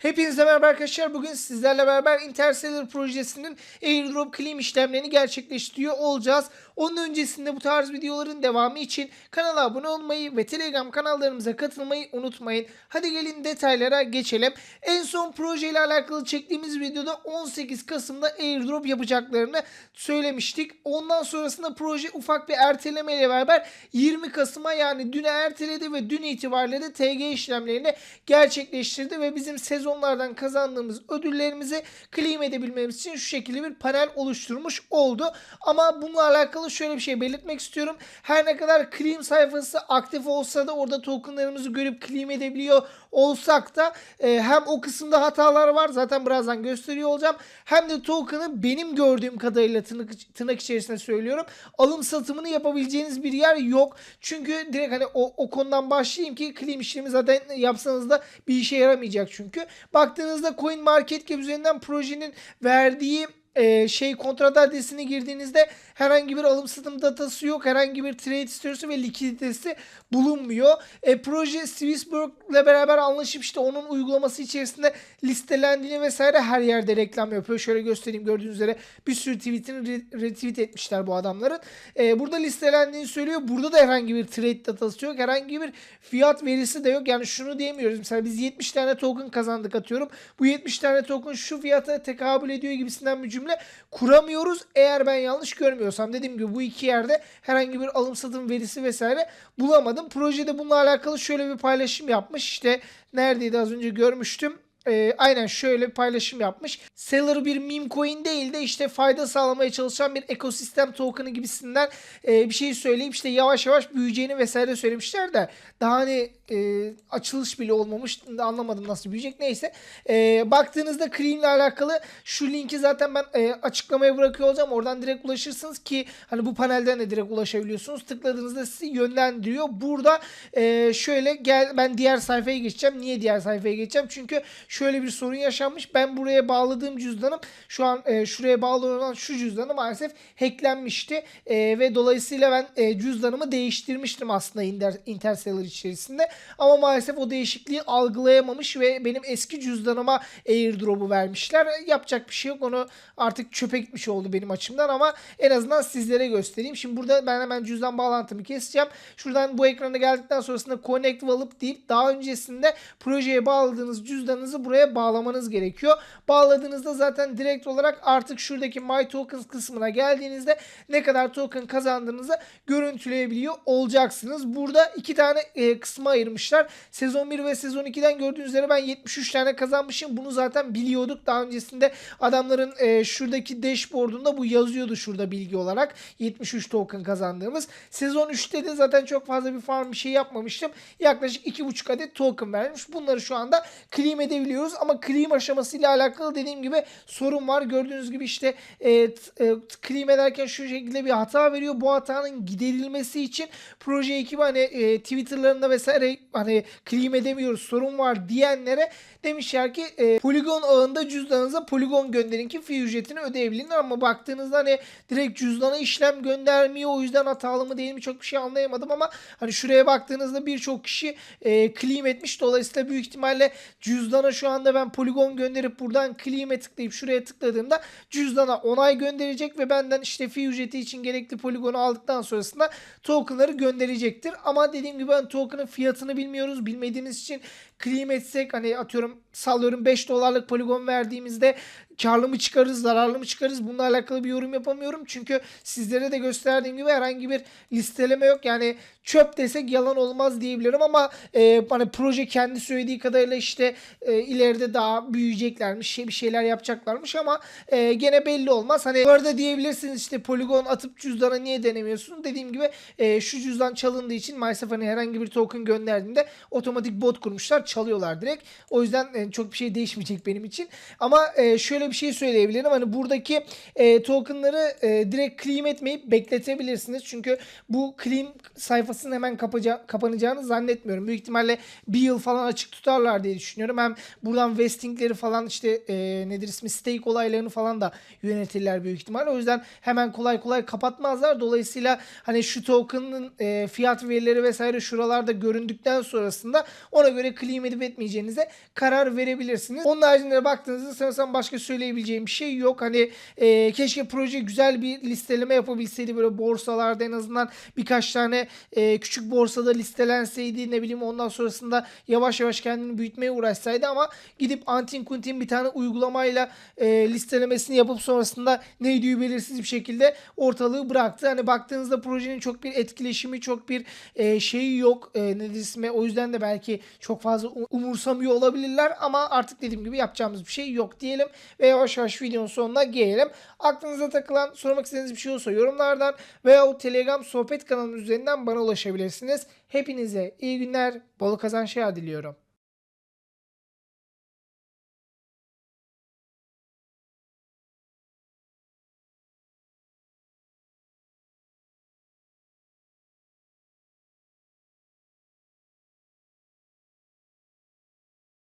Hepinize merhaba arkadaşlar. Bugün sizlerle beraber Interstellar projesinin airdrop claim işlemlerini gerçekleştiriyor olacağız. Onun öncesinde bu tarz videoların devamı için kanala abone olmayı ve Telegram kanallarımıza katılmayı unutmayın. Hadi gelin detaylara geçelim. En son projeyle alakalı çektiğimiz videoda 18 Kasım'da airdrop yapacaklarını söylemiştik. Ondan sonrasında proje ufak bir erteleme ile beraber 20 Kasım'a yani düne erteledi ve dün itibariyle de TG işlemlerini gerçekleştirdi ve bizim sezonlardan kazandığımız ödüllerimizi claim edebilmemiz için şu şekilde bir panel oluşturmuş oldu. Ama bununla alakalı şöyle bir şey belirtmek istiyorum. Her ne kadar claim sayfası aktif olsa da orada tokenlarımızı görüp claim edebiliyor olsak da e, hem o kısımda hatalar var zaten birazdan gösteriyor olacağım. Hem de token'ı benim gördüğüm kadarıyla tırnak, tırnak içerisinde söylüyorum. Alım satımını yapabileceğiniz bir yer yok. Çünkü direkt hani o, o konudan başlayayım ki claim işlemi zaten yapsanız da bir işe yaramayacak çünkü. Baktığınızda Coin Market Cap üzerinden projenin verdiği e, şey kontrat adresine girdiğinizde herhangi bir alım satım datası yok. Herhangi bir trade sitesi ve likiditesi bulunmuyor. E, proje Swissborg ile beraber anlaşıp işte onun uygulaması içerisinde listelendiğini vesaire her yerde reklam yapıyor. Şöyle göstereyim gördüğünüz üzere bir sürü tweetini re- retweet etmişler bu adamların. E, burada listelendiğini söylüyor. Burada da herhangi bir trade datası yok. Herhangi bir fiyat verisi de yok. Yani şunu diyemiyoruz. Mesela biz 70 tane token kazandık atıyorum. Bu 70 tane token şu fiyata tekabül ediyor gibisinden bir cümle kuramıyoruz. Eğer ben yanlış görmüyorsam dediğim gibi bu iki yerde herhangi bir alım satım verisi vesaire bulamadım. Projede bununla alakalı şöyle bir paylaşım yapmış. İşte neredeydi az önce görmüştüm. Ee, aynen şöyle bir paylaşım yapmış. Seller bir meme coin değil de işte fayda sağlamaya çalışan bir ekosistem token'ı gibisinden e, bir şey söyleyip işte yavaş yavaş büyüyeceğini vesaire söylemişler de daha hani e, açılış bile olmamış anlamadım nasıl büyüyecek neyse. E, baktığınızda Cream ile alakalı şu linki zaten ben e, açıklamaya bırakıyor olacağım. Oradan direkt ulaşırsınız ki hani bu panelden de direkt ulaşabiliyorsunuz. Tıkladığınızda sizi yönlendiriyor. Burada e, şöyle gel ben diğer sayfaya geçeceğim. Niye diğer sayfaya geçeceğim? Çünkü şöyle bir sorun yaşanmış. Ben buraya bağladığım cüzdanım şu an e, şuraya bağlı olan şu cüzdanım maalesef hacklenmişti. E, ve dolayısıyla ben e, cüzdanımı değiştirmiştim aslında Inter, Interstellar içerisinde. Ama maalesef o değişikliği algılayamamış ve benim eski cüzdanıma airdrop'u vermişler. Yapacak bir şey yok. Onu artık çöpe gitmiş oldu benim açımdan ama en azından sizlere göstereyim. Şimdi burada ben hemen cüzdan bağlantımı keseceğim. Şuradan bu ekrana geldikten sonrasında connect wallet deyip daha öncesinde projeye bağladığınız cüzdanınızı buraya bağlamanız gerekiyor. Bağladığınızda zaten direkt olarak artık şuradaki My Tokens kısmına geldiğinizde ne kadar token kazandığınızı görüntüleyebiliyor olacaksınız. Burada iki tane e, kısma ayırmışlar. Sezon 1 ve sezon 2'den gördüğünüz üzere ben 73 tane kazanmışım. Bunu zaten biliyorduk. Daha öncesinde adamların e, şuradaki dashboard'unda bu yazıyordu şurada bilgi olarak. 73 token kazandığımız. Sezon 3'te de zaten çok fazla bir farm bir şey yapmamıştım. Yaklaşık 2,5 adet token vermiş. Bunları şu anda claim edebiliyoruz ama claim aşamasıyla alakalı dediğim gibi sorun var. Gördüğünüz gibi işte e, e, claim ederken şu şekilde bir hata veriyor. Bu hatanın giderilmesi için proje ekibi hani e, Twitter'larında vesaire hani claim edemiyoruz sorun var diyenlere demişler ki e, Polygon ağında cüzdanınıza Polygon gönderin ki fee ücretini ödeyebilin ama baktığınızda hani direkt cüzdana işlem göndermiyor o yüzden hatalı mı değil mi çok bir şey anlayamadım ama hani şuraya baktığınızda birçok kişi e, claim etmiş dolayısıyla büyük ihtimalle cüzdana şu anda ben Polygon gönderip buradan claim'e tıklayıp şuraya tıkladığımda cüzdana onay gönderecek ve benden işte fee ücreti için gerekli poligonu aldıktan sonrasında tokenları gönderecektir. Ama dediğim gibi ben token'ın fiyatını bilmiyoruz. Bilmediğimiz için claim etsek hani atıyorum sallıyorum 5 dolarlık poligon verdiğimizde karlı mı çıkarız, zararlı mı çıkarız bununla alakalı bir yorum yapamıyorum. Çünkü sizlere de gösterdiğim gibi herhangi bir listeleme yok. Yani çöp desek yalan olmaz diyebilirim ama e, hani proje kendi söylediği kadarıyla işte e, ileride daha büyüyeceklermiş, şey bir şeyler yapacaklarmış ama e, gene belli olmaz. Hani bu arada diyebilirsiniz işte poligon atıp cüzdana niye denemiyorsun? Dediğim gibi e, şu cüzdan çalındığı için maalesef hani herhangi bir token gönderdiğinde otomatik bot kurmuşlar, çalıyorlar direkt. O yüzden e, çok bir şey değişmeyecek benim için. Ama e, şöyle bir şey söyleyebilirim. Hani buradaki e, tokenları e, direkt claim etmeyip bekletebilirsiniz. Çünkü bu claim sayfasının hemen kapaca- kapanacağını zannetmiyorum. Büyük ihtimalle bir yıl falan açık tutarlar diye düşünüyorum. Hem buradan vestingleri falan işte e, nedir ismi stake olaylarını falan da yönetirler büyük ihtimalle. O yüzden hemen kolay kolay kapatmazlar. Dolayısıyla hani şu token'ın e, fiyat verileri vesaire şuralarda göründükten sonrasında ona göre claim edip etmeyeceğinize karar verebilirsiniz. Onun haricinde baktığınızda sanırsam başka söyleyebileceğim bir şey yok. Hani e, keşke proje güzel bir listeleme yapabilseydi böyle borsalarda en azından birkaç tane e, küçük borsada listelenseydi ne bileyim ondan sonrasında yavaş yavaş kendini büyütmeye uğraşsaydı ama gidip Antin Kuntin bir tane uygulamayla e, listelemesini yapıp sonrasında neydi belirsiz bir şekilde ortalığı bıraktı. Hani baktığınızda projenin çok bir etkileşimi çok bir e, şeyi yok e, ne ismi o yüzden de belki çok fazla umursamıyor olabilirler ama artık dediğim gibi yapacağımız bir şey yok diyelim ve yavaş yavaş videonun sonuna gelelim. Aklınıza takılan sormak istediğiniz bir şey olursa yorumlardan veya Telegram sohbet kanalımız üzerinden bana ulaşabilirsiniz. Hepinize iyi günler, bol kazançlar diliyorum.